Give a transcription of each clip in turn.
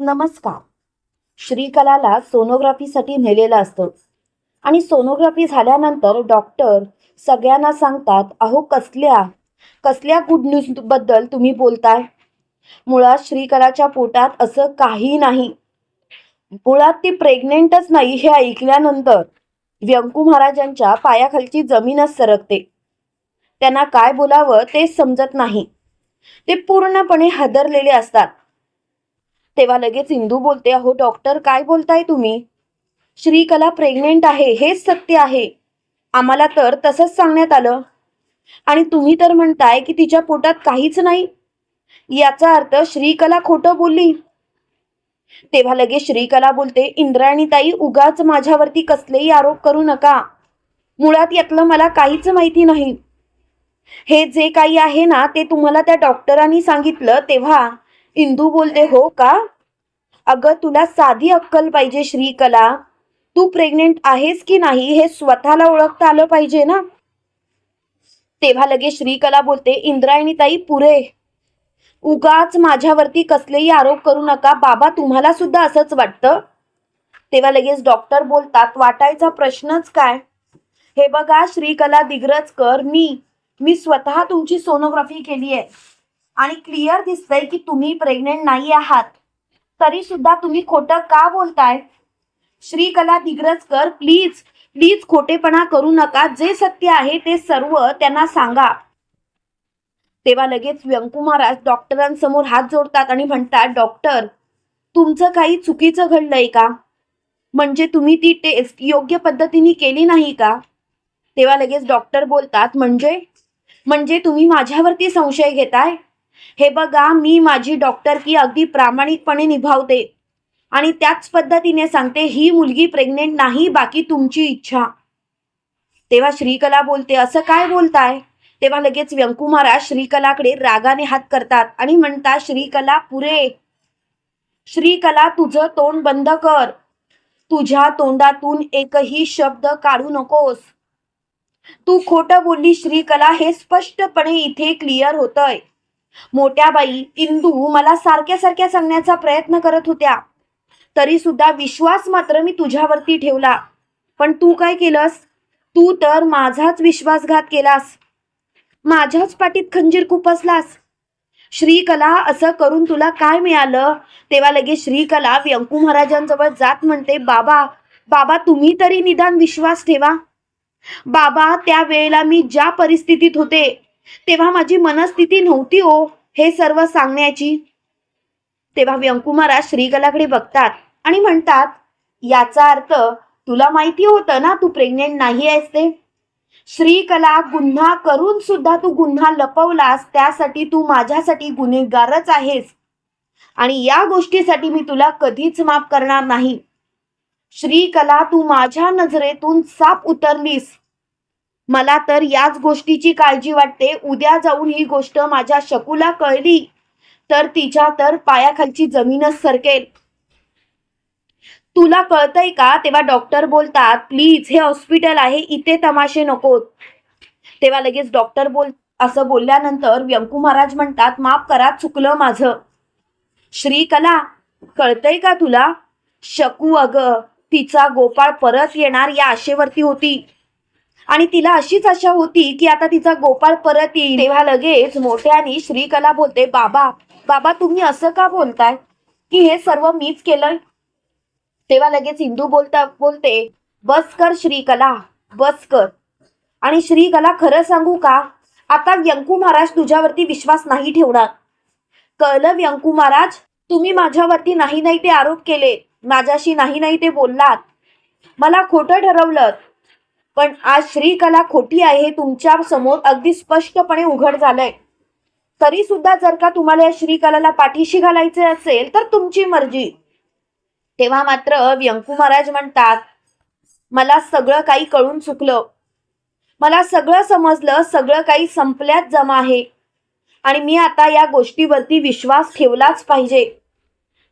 नमस्कार. श्रीकलाला सोनोग्राफीसाठी नेलेलं असतं. आणि सोनोग्राफी झाल्यानंतर डॉक्टर सगळ्यांना सांगतात अहो कसल्या कसल्या गुड न्यूजबद्दल तुम्ही बोलताय? मुळात श्रीकलाच्या पोटात असं काही नाही. मुळात ती प्रेग्नेंटच नाही हे ऐकल्यानंतर व्यंकू महाराजांच्या पायाखालची जमीनच सरकते. त्यांना काय बोलावं तेच समजत नाही. ते पूर्णपणे हादरलेले असतात. तेव्हा लगेच इंदू बोलते अहो डॉक्टर काय बोलताय तुम्ही? श्रीकला प्रेग्नेंट आहे हेच सत्य आहे. आम्हाला तर तसंच सांगण्यात आलं. आणि तुम्ही तर म्हणताय की तिच्या पोटात काहीच नाही. याचा अर्थ श्रीकला खोटं बोलली. तेव्हा लगेच श्रीकला बोलते इंद्रायणीताई उगाच माझ्यावरती कसलेही आरोप करू नका. मुळात यातलं मला काहीच माहिती नाही. हे जे काही आहे ना ते तुम्हाला त्या डॉक्टरांनी सांगितलं तेव्हा इंदू बोलते हो का? अगं तुला साधी अक्कल पाहिजे श्रीकला. तू प्रेग्नेंट आहेस की नाही हे स्वतःला ओळखता आलं पाहिजे ना? तेव्हा लगेच श्रीकला बोलते इंद्रायणी ताई पुरे. उगाच माझ्यावरती कसलेही आरोप करू नका. बाबा तुम्हाला सुद्धा असंच वाटतं? तेव्हा लगेच डॉक्टर बोलतात वाटायचा प्रश्नच काय? हे बघा श्रीकला दिग्रजकर मी मी स्वतः तुमची सोनोग्राफी केली आहे आणि क्लिअर दिसतंय की तुम्ही प्रेग्नेंट नाही आहात. तरी सुद्धा तुम्ही खोटं का बोलताय? श्रीकला दिग्रजकर प्लीज प्लीज खोटेपणा करू नका. जे सत्य आहे ते सर्व त्यांना सांगा. तेव्हा लगेच व्यंकू महाराज डॉक्टरांसमोर हात जोडतात आणि म्हणतात डॉक्टर तुमचं काही चुकीचं घडलंय का? म्हणजे तुम्ही ती टेस्ट योग्य पद्धतीने केली नाही का? तेव्हा लगेच डॉक्टर बोलतात म्हणजे? म्हणजे तुम्ही माझ्यावरती संशय घेताय? हे बघा मी माझी डॉक्टर की अगदी प्रामाणिकपणे निभावते. आणि त्याच पद्धतीने सांगते ही मुलगी प्रेग्नेंट नाही बाकी तुमची इच्छा. तेव्हा श्रीकला बोलते असं काय बोलताय? तेव्हा लगेच व्यंकू महाराज श्रीकलाकडे रागाने हात करतात आणि म्हणतात श्रीकला पुरे. श्रीकला तुझं तोंड बंद कर. तुझ्या तोंडातून एकही शब्द काढू नकोस. तू खोटं बोलली श्रीकला हे स्पष्टपणे इथे क्लिअर होतंय. मोठ्या बाई इंदू मला सारख्या सारख्या सांगण्याचा प्रयत्न करत होत्या. तरी सुद्धा विश्वास मात्र मी तुझ्यावरती ठेवला. पण तू काय केलंस? तू तर माझाच विश्वासघात केलास. माझ्याच पाठीत खंजीर खुपसलास. श्रीकला असं करून तुला काय मिळालं? तेव्हा लगेच श्रीकला व्यंकू महाराजांजवळ जात म्हणते बाबा बाबा तुम्ही तरी निदान विश्वास ठेवा. बाबा त्या वेळेला मी ज्या परिस्थितीत होते तेव्हा माझी मनस्थिती नव्हती हो हे सर्व सांगण्याची. तेव्हा व्यंकू महाराज श्रीकलाकडे बघतात आणि म्हणतात याचा अर्थ तुला माहिती होतं ना तू प्रेग्नेंट नाही आहेस ते? श्रीकला गुन्हा करून सुद्धा तू गुन्हा लपवलास त्यासाठी तू माझ्यासाठी गुन्हेगारच आहेस. आणि या गोष्टीसाठी मी तुला कधीच माफ करणार नाही. श्रीकला तू माझ्या नजरेतून साप उतरलीस. मला तर याच गोष्टीची काळजी वाटते. उद्या जाऊन ही गोष्ट माझ्या शकूला कळली तर तिच्या तर पायाखालची जमीनच सरकेल. तुला कळतंय का? तेव्हा डॉक्टर बोलतात प्लीज हे हॉस्पिटल आहे इथे तमाशे नकोत. तेव्हा लगेच डॉक्टर बोल असं बोलल्यानंतर व्यंकू महाराज म्हणतात माफ करा चुकलं माझं. श्रीकला कळतंय का तुला? शकू अग तिचा गोपाळ परत येणार या आशेवरती होती. आणि तिला अशीच आशा होती की आता तिचा गोपाळ परत येईल. तेव्हा लगेच मोठ्याने श्रीकला बोलते बाबा बाबा तुम्ही असं का बोलताय? की हे सर्व मीच केलंय? तेव्हा लगेच हिंदू बोलता बोलते बस कर श्रीकला बस कर. आणि श्रीकला खरं सांगू का? आता व्यंकू महाराज तुझ्यावरती विश्वास नाही ठेवणार. कळलं व्यंकू महाराज तुम्ही माझ्यावरती नाही नाही ते आरोप केले माझ्याशी नाही नाही ते बोललात. मला खोटं ठरवलं. पण आज श्रीकला खोटी आहे हे तुमच्यासमोर अगदी स्पष्टपणे उघड झालंय. तरी सुद्धा जर का तुम्हाला या श्रीकलाला पाठीशी घालायचे असेल तर तुमची मर्जी. तेव्हा मात्र व्यंकू महाराज म्हणतात मला सगळं काही कळून चुकलं. मला सगळं समजलं सगळं काही संपल्यात जमा आहे. आणि मी आता या गोष्टीवरती विश्वास ठेवलाच पाहिजे.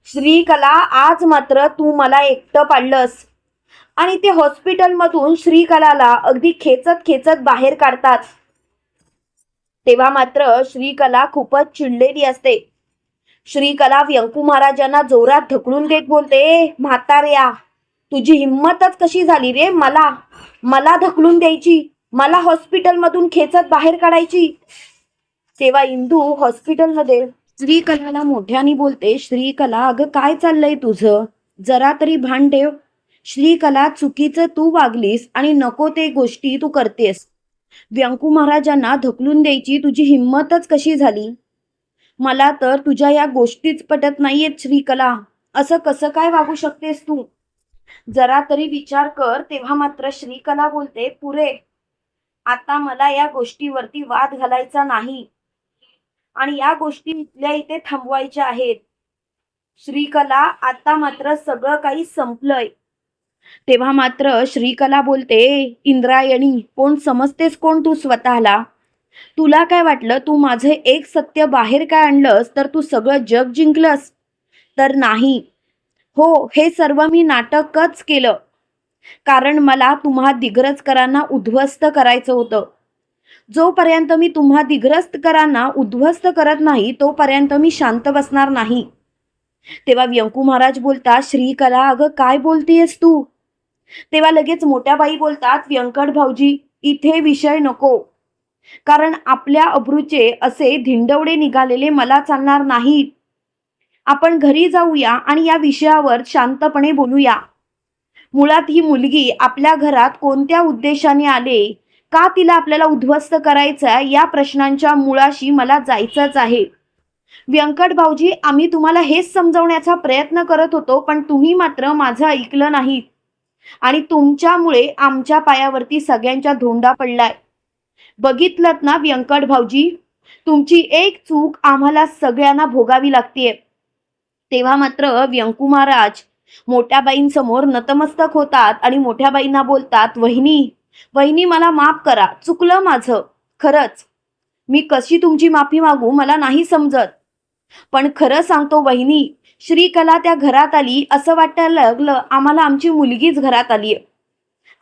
श्रीकला आज मात्र तू मला एकटं पाडलंस. आणि ते हॉस्पिटलमधून श्रीकलाला अगदी खेचत खेचत बाहेर काढतात. तेव्हा मात्र श्रीकला खूपच चिडलेली असते. श्रीकला व्यंकू महाराजांना जोरात ढकलून देत बोलते म्हातार्या म्हाताऱ्या तुझी हिंमतच कशी झाली रे मला? मला ढकलून द्यायची? मला हॉस्पिटलमधून खेचत बाहेर काढायची? तेव्हा इंदू हॉस्पिटलमध्ये श्रीकलाला मोठ्याने बोलते श्रीकला अगं काय चाललंय तुझं? जरा तरी भान ठेव. श्रीकला चुकीचं तू वागलीस आणि नको ते गोष्टी तू करतेस. व्यंकू महाराजांना ढकलून द्यायची तुझी हिंमतच कशी झाली? मला तर तुझ्या या गोष्टीच पटत नाहीयेत श्रीकला. असं कसं काय वागू शकतेस तू? जरा तरी विचार कर तेव्हा मात्र श्रीकला बोलते पुरे आता मला या गोष्टीवरती वाद घालायचा नाही. आणि या गोष्टी इथल्या इथे थांबवायच्या आहेत. श्रीकला आता मात्र सगळं काही संपलंय. तेव्हा मात्र श्रीकला बोलते इंद्रायणी कोण समजतेस कोण तू स्वतःला? तुला काय वाटलं तू माझे एक सत्य बाहेर काय आणलंस तर तू सगळं जग जिंकलंस? तर नाही. हो हे सर्व मी नाटकच केलं. कारण मला तुम्हा दिग्रजकरांना उद्ध्वस्त करायचं होतं. जोपर्यंत मी तुम्हा दिग्रस्तकरांना उद्ध्वस्त करत नाही तोपर्यंत मी शांत बसणार नाही. तेव्हा व्यंकू महाराज बोलतात श्रीकला अगं काय बोलतेयस तू? तेव्हा लगेच मोठ्या बाई बोलतात व्यंकट भाऊजी इथे विषय नको. कारण आपल्या अब्रूचे असे धिंडवडे निघालेले मला चालणार नाहीत. आपण घरी जाऊया आणि या विषयावर शांतपणे बोलूया. मुळात ही मुलगी आपल्या घरात कोणत्या उद्देशाने आले? का तिला आपल्याला उद्ध्वस्त करायचं या प्रश्नांच्या मुळाशी मला जायचंच आहे. व्यंकट भाऊजी आम्ही तुम्हाला हेच समजवण्याचा प्रयत्न करत होतो पण तुम्ही मात्र माझं ऐकलं नाही. आणि तुमच्यामुळे आमच्या पायावरती सगळ्यांच्या धोंडा पडलाय. बघितलं ना व्यंकट भाऊजी? तुमची एक चूक आम्हाला सगळ्यांना भोगावी लागतीये. तेव्हा मात्र व्यंकू महाराज मोठ्या बाईंसमोर नतमस्तक होतात आणि मोठ्या बाईंना बोलतात वहिनी वहिनी मला माफ करा चुकलं माझं खरंच. मी कशी तुमची माफी मागू मला नाही समजत. पण खरं सांगतो वहिनी श्रीकला त्या घरात आली असं वाटायला लागलं आम्हाला आमची मुलगीच घरात आली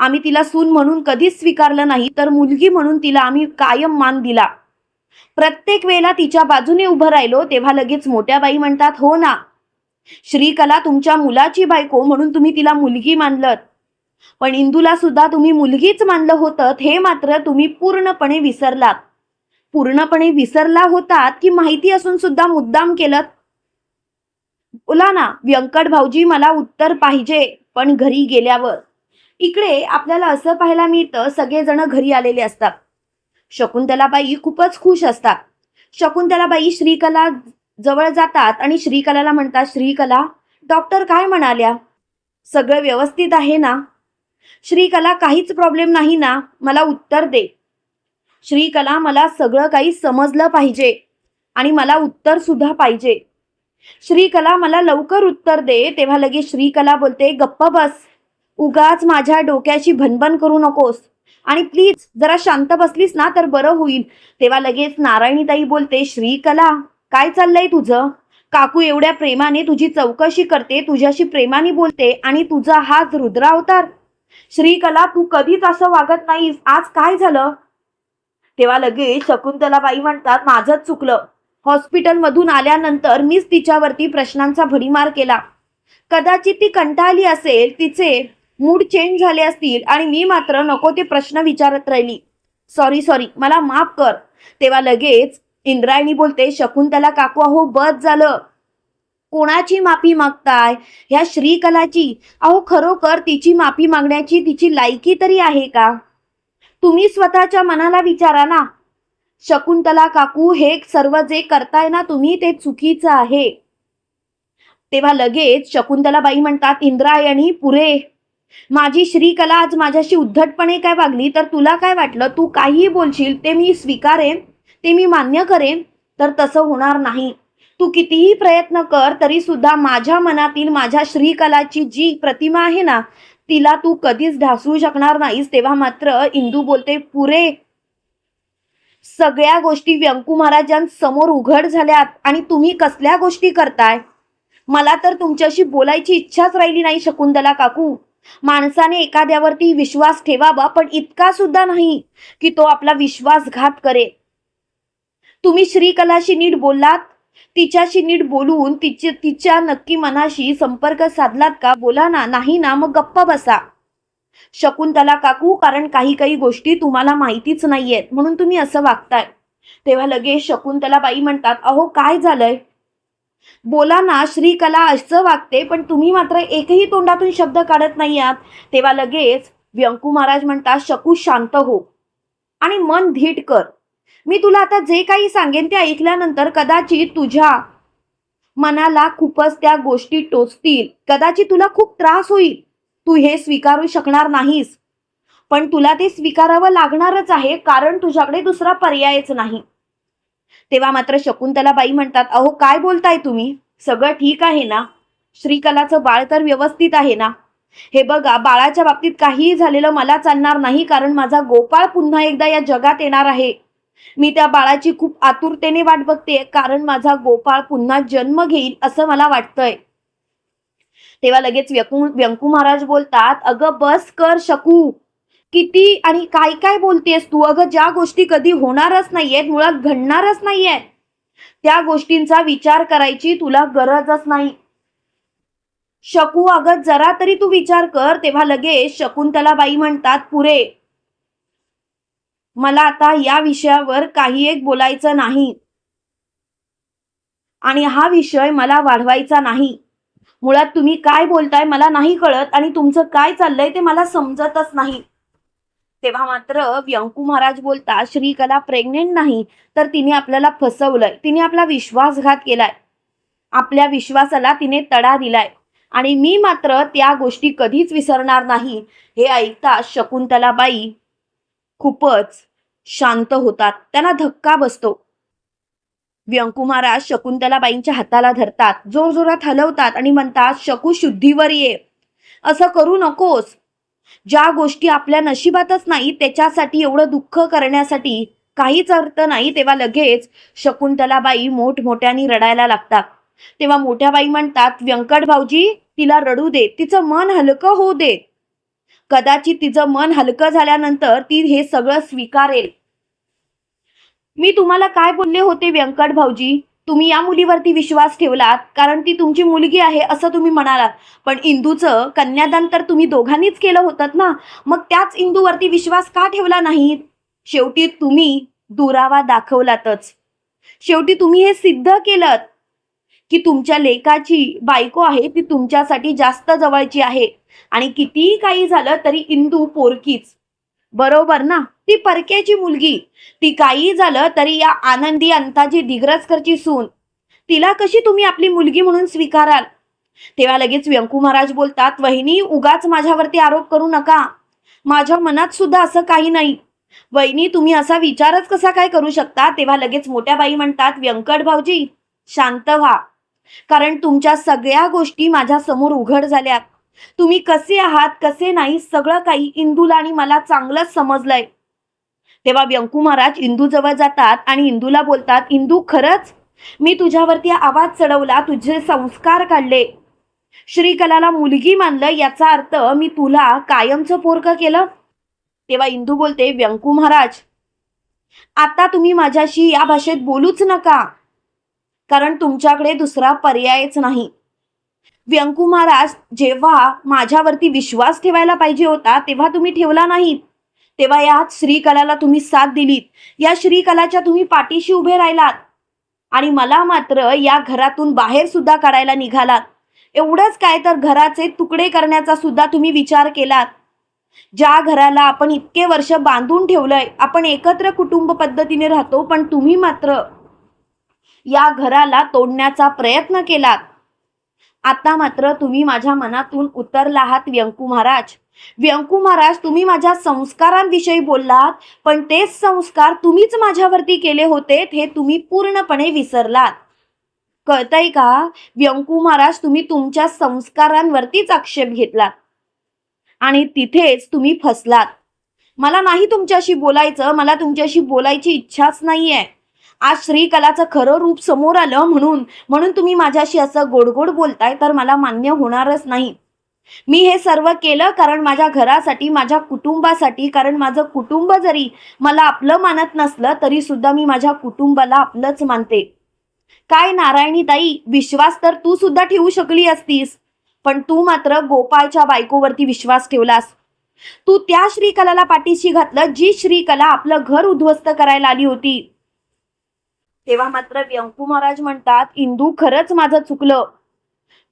आम्ही तिला सून म्हणून कधीच स्वीकारलं नाही तर मुलगी म्हणून तिला आम्ही कायम मान दिला. प्रत्येक वेळेला तिच्या बाजूने उभं राहिलो तेव्हा लगेच मोठ्या बाई म्हणतात हो ना श्रीकला तुमच्या मुलाची बायको म्हणून तुम्ही तिला मुलगी मानलत. पण इंदूला सुद्धा तुम्ही मुलगीच मानलं होतं हे मात्र तुम्ही पूर्णपणे विसरलात. पूर्णपणे विसरला होतात की माहिती असून सुद्धा मुद्दाम केलं? बोला ना व्यंकट भाऊजी मला उत्तर पाहिजे पण घरी गेल्यावर. इकडे आपल्याला असं पाहायला मिळतं सगळेजण घरी आलेले असतात. शकुंतलाबाई खूपच खुश असतात. शकुंतलाबाई श्रीकला जवळ जातात आणि श्रीकलाला म्हणतात श्रीकला डॉक्टर काय म्हणाल्या? सगळं व्यवस्थित आहे ना? श्रीकला काहीच प्रॉब्लेम नाही ना? मला उत्तर दे. श्रीकला मला सगळं काही समजलं पाहिजे आणि मला उत्तर सुद्धा पाहिजे. श्रीकला मला लवकर उत्तर दे तेव्हा लगेच श्रीकला बोलते गप्प बस. उगाच माझ्या डोक्याशी भनभन करू नकोस. आणि प्लीज जरा शांत बसलीस ना तर बरं होईल. तेव्हा लगेच नारायणीताई बोलते श्रीकला काय चाललंय तुझं? काकू एवढ्या प्रेमाने तुझी चौकशी करते तुझ्याशी प्रेमाने बोलते आणि तुझा हाच रुद्रावतार. श्रीकला तू कधीच असं वागत नाहीस. आज काय झालं? तेव्हा लगेच शकुंतलाबाई म्हणतात माझंच चुकलं. हॉस्पिटलमधून आल्यानंतर मीच तिच्यावरती प्रश्नांचा भडीमार केला. कदाचित ती कंटाळली असेल तिचे मूड चेंज झाले असतील आणि मी मात्र नको ते प्रश्न विचारत राहिली. सॉरी सॉरी मला माफ कर. तेव्हा लगेच इंद्रायणी बोलते शकुंतला काकू अहो बस झालं. कोणाची माफी मागताय? ह्या श्रीकलाची. अहो खरोखर तिची माफी मागण्याची तिची लायकी तरी आहे का? तुम्ही स्वतःच्या मनाला विचारा ना. शकुंतला काकू हे सर्व जे करताय ना तुम्ही ते चुकीचं आहे. तेव्हा लगेच शकुंतलाबाई म्हणतात इंद्रायणी पुरे. माझी श्रीकला आज माझ्याशी उद्धटपणे काय वागली तर तुला काय वाटलं? तू काहीही बोलशील ते मी स्वीकारेन ते मी मान्य करेन तर तसं होणार नाही. तू कितीही प्रयत्न कर तरी सुद्धा माझ्या मनातील माझ्या श्रीकलाची जी प्रतिमा आहे ना तिला तू कधीच ढासळू शकणार नाहीस तेव्हा मात्र इंदू बोलते पुरे. सगळ्या गोष्टी व्यंकू महाराजांसमोर उघड झाल्यात. आणि तुम्ही कसल्या गोष्टी करताय? मला तर तुमच्याशी बोलायची इच्छाच राहिली नाही शकुंतला काकू. माणसाने एखाद्यावरती विश्वास ठेवावा पण इतका सुद्धा नाही की तो आपला विश्वासघात करे. तुम्ही श्रीकलाशी नीट बोललात तिच्याशी नीट बोलून तिचे तिच्या नक्की मनाशी संपर्क साधलात का? बोला ना. नाही ना मग गप्प बसा. शकुंतला काकू कारण काही काही गोष्टी तुम्हाला माहितीच नाहीयेत म्हणून तुम्ही असं वागताय. तेव्हा लगेच शकुंतला बाई म्हणतात अहो काय झालंय? बोला ना श्रीकला असं वागते पण तुम्ही मात्र एकही तोंडातून शब्द काढत नाही आहात तेव्हा लगेच व्यंकू महाराज म्हणतात शकू शांत हो आणि मन धीट कर. मी तुला आता जे काही सांगेन ते ऐकल्यानंतर कदाचित तुझ्या मनाला खूपच त्या गोष्टी टोचतील. कदाचित तुला खूप त्रास होईल. तू हे स्वीकारू शकणार नाहीस. पण तुला ते स्वीकारावं लागणारच आहे कारण तुझ्याकडे दुसरा पर्यायच नाही. तेव्हा मात्र शकुंतला बाई म्हणतात अहो काय बोलताय तुम्ही? सगळं ठीक आहे ना? श्रीकलाचं बाळ तर व्यवस्थित आहे ना? हे बघा बाळाच्या बाबतीत काहीही झालेलं मला चालणार नाही कारण माझा गोपाळ पुन्हा एकदा या जगात येणार आहे. मी त्या बाळाची खूप आतुरतेने वाट बघते कारण माझा गोपाळ पुन्हा जन्म घेईल असं मला वाटतंय. तेव्हा लगेच व्यकू व्यंकू महाराज बोलतात अगं बस कर शकू. किती आणि काय काय बोलतेस तू? अगं ज्या गोष्टी कधी होणारच नाहीयेत मुळात घडणारच नाहीये त्या गोष्टींचा विचार करायची तुला गरजच नाही. शकू अगं जरा तरी तू विचार कर. तेव्हा लगेच शकुंतला बाई म्हणतात पुरे मला आता या विषयावर काही एक बोलायचं नाही. आणि हा विषय मला वाढवायचा नाही. मुळात तुम्ही काय बोलताय मला नाही कळत आणि तुमचं काय चाललंय ते मला समजतच नाही. तेव्हा मात्र व्यंकू महाराज बोलता श्रीकला प्रेग्नेंट नाही तर तिने आपल्याला फसवलंय. तिने आपला विश्वासघात केलाय. आपल्या विश्वासाला तिने तडा दिलाय. आणि मी मात्र त्या गोष्टी कधीच विसरणार नाही. हे ऐकता शकुंतलाबाई खूपच शांत होतात. त्यांना धक्का बसतो. व्यंकू महाराज शकुंतलाबाईंच्या हाताला धरतात. जोरजोरात हलवतात आणि म्हणतात शकू शुद्धीवर ये. असं करू नकोस. ज्या गोष्टी आपल्या नशिबातच नाही त्याच्यासाठी एवढं दुःख करण्यासाठी काहीच अर्थ नाही तेव्हा लगेच शकुंतलाबाई मोठमोठ्याने रडायला लागतात. तेव्हा मोठ्या बाई म्हणतात व्यंकट भाऊजी तिला रडू दे. तिचं मन हलकं होऊ दे. कदाचित तिचं मन हलकं झाल्यानंतर ती हे सगळं स्वीकारेल. मी तुम्हाला काय बोलले होते व्यंकट भाऊजी? तुम्ही या मुलीवरती विश्वास ठेवलात कारण ती तुमची मुलगी आहे असं तुम्ही म्हणालात. पण इंदूचं कन्यादान तर तुम्ही दोघांनीच केलं होतं ना? मग त्याच इंदूवरती विश्वास का ठेवला नाही? शेवटी तुम्ही दुरावा दाखवलातच. शेवटी तुम्ही हे सिद्ध केलं की तुमच्या लेकाची बायको आहे ती तुमच्यासाठी जास्त जवळची आहे. आणि कितीही काही झालं तरी इंदू पोरकीच. बरोबर ना? ती परक्याची मुलगी. ती काही झालं तरी या आनंदी अंताजी दिग्रजकरची सून. तिला कशी तुम्ही आपली मुलगी म्हणून स्वीकाराल? तेव्हा लगेच व्यंकू महाराज बोलतात वहिनी उगाच माझ्यावरती आरोप करू नका. माझ्या मनात सुद्धा असं काही नाही. वहिनी तुम्ही असा विचारच कसा काय करू शकता? तेव्हा लगेच मोठ्या बाई म्हणतात व्यंकट भाऊजी शांत व्हा. कारण तुमच्या सगळ्या गोष्टी माझ्यासमोर उघड झाल्यात तुम्ही कसे आहात कसे नाही सगळं काही इंदूला आणि मला चांगलंच समजलंय. तेव्हा व्यंकू महाराज इंदू जवळ जातात आणि इंदूला बोलतात इंदू खरंच? मी तुझ्यावरती आवाज चढवला तुझे संस्कार काढले. श्रीकलाला मुलगी मानलं याचा अर्थ मी तुला कायमचं पोरक केलं. तेव्हा इंदू बोलते व्यंकू महाराज आता तुम्ही माझ्याशी या भाषेत बोलूच नका. कारण तुमच्याकडे दुसरा पर्यायच नाही. व्यंकू महाराज जेव्हा माझ्यावरती विश्वास ठेवायला पाहिजे होता तेव्हा तुम्ही ठेवला नाही. तेव्हा यात श्रीकलाला तुम्ही साथ दिलीत. या श्रीकलाच्या तुम्ही पाठीशी उभे राहिलात. आणि मला मात्र या घरातून बाहेर सुद्धा काढायला निघालात. एवढंच काय तर घराचे तुकडे करण्याचा सुद्धा तुम्ही विचार केलात. ज्या घराला आपण इतके वर्ष बांधून ठेवलंय आपण एकत्र कुटुंब पद्धतीने राहतो पण तुम्ही मात्र या घराला तोडण्याचा प्रयत्न केलात. आता मात्र तुम्ही माझ्या मनातून उतरला आहात व्यंकू महाराज. व्यंकू महाराज तुम्ही माझ्या संस्कारांविषयी बोललात पण तेच संस्कार तुम्हीच माझ्यावरती केले होते हे तुम्ही पूर्णपणे विसरलात. कळतंय का? व्यंकू महाराज तुम्ही तुमच्या संस्कारांवरतीच आक्षेप घेतलात. आणि तिथेच तुम्ही फसलात. मला नाही तुमच्याशी बोलायचं मला तुमच्याशी बोलायची इच्छाच नाहीये. आज श्रीकलाचं खरं रूप समोर आलं म्हणून म्हणून तुम्ही माझ्याशी असं गोडगोड बोलताय तर मला मान्य होणारच नाही. मी हे सर्व केलं कारण माझ्या घरासाठी माझ्या कुटुंबासाठी कारण माझं कुटुंब जरी मला आपलं मानत नसलं तरी सुद्धा मी माझ्या कुटुंबाला आपलंच मानते. काय नारायणी ताई विश्वास तर तू सुद्धा ठेवू शकली असतीस पण तू मात्र गोपाळच्या बायकोवरती विश्वास ठेवलास. तू त्या श्रीकलाला पाठीशी घातलं जी श्रीकला आपलं घर उद्ध्वस्त करायला आली होती. तेव्हा मात्र व्यंकू महाराज म्हणतात इंदू खरंच माझं चुकलं.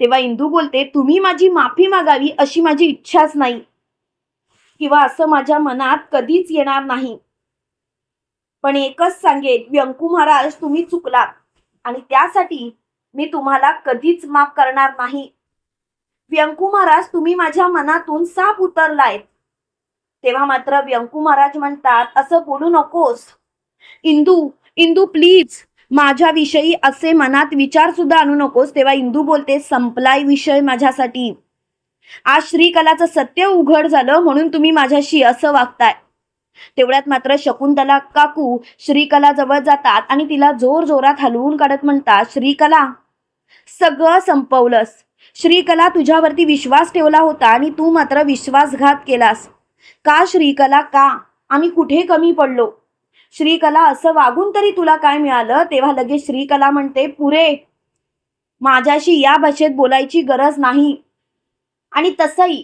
तेव्हा इंदू बोलते तुम्ही माझी माफी मागावी अशी माझी इच्छाच नाही किंवा असं माझ्या मनात कधीच येणार नाही. पण एकच सांगेन व्यंकू महाराज तुम्ही चुकलात आणि त्यासाठी मी तुम्हाला कधीच माफ करणार नाही. व्यंकू महाराज तुम्ही माझ्या मनातून साप उतरलाय तेव्हा मात्र व्यंकू महाराज म्हणतात असं बोलू नकोस. इंदू इंदू प्लीज माझ्याविषयी असे मनात विचार सुद्धा आणू नकोस तेव्हा इंदू बोलते संपलाय विषय माझ्यासाठी. आज श्रीकलाचं सत्य उघड झालं म्हणून तुम्ही माझ्याशी असं वागताय. तेवढ्यात मात्र शकुंतला काकू श्रीकला जवळ जातात आणि तिला जोर जोरात हलवून काढत म्हणतात श्रीकला सगळं संपवलंस. श्रीकला तुझ्यावरती विश्वास ठेवला होता आणि तू मात्र विश्वासघात केलास. का श्रीकला? का? आम्ही कुठे कमी पडलो? श्रीकला असं वागून तरी तुला काय मिळालं? तेव्हा लगेच श्रीकला म्हणते पुरे माझ्याशी या भाषेत बोलायची गरज नाही. आणि तसंही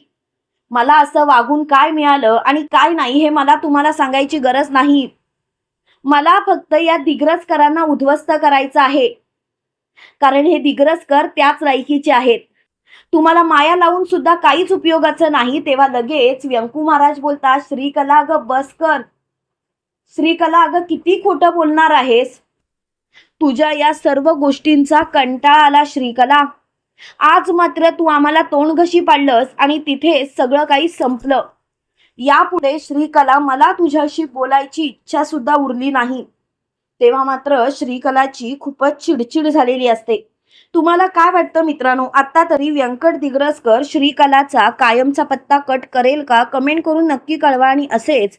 मला असं वागून काय मिळालं आणि काय नाही हे मला तुम्हाला सांगायची गरज नाही. मला फक्त या दिग्रजकरांना उद्ध्वस्त करायचं आहे. कारण हे दिग्रजकर त्याच लायकीचे आहेत. तुम्हाला माया लावून सुद्धा काहीच उपयोगाचं नाही. तेव्हा लगेच व्यंकू महाराज बोलतात श्रीकला ग बस कर. श्रीकला अगं किती खोटं बोलणार आहेस? तुझ्या या सर्व गोष्टींचा कंटाळा आला श्रीकला. आज मात्र तू आम्हाला तोंड घशी पाडलंस आणि तिथे सगळं काही संपलं. यापुढे श्रीकला मला तुझ्याशी बोलायची इच्छा सुद्धा उरली नाही. तेव्हा मात्र श्रीकलाची खूपच चिडचिड झालेली असते. तुम्हाला काय वाटतं मित्रांनो? आता तरी व्यंकट दिग्रसकर श्रीकलाचा कायमचा पत्ता कट करेल का? कमेंट करून नक्की कळवा आणि असेच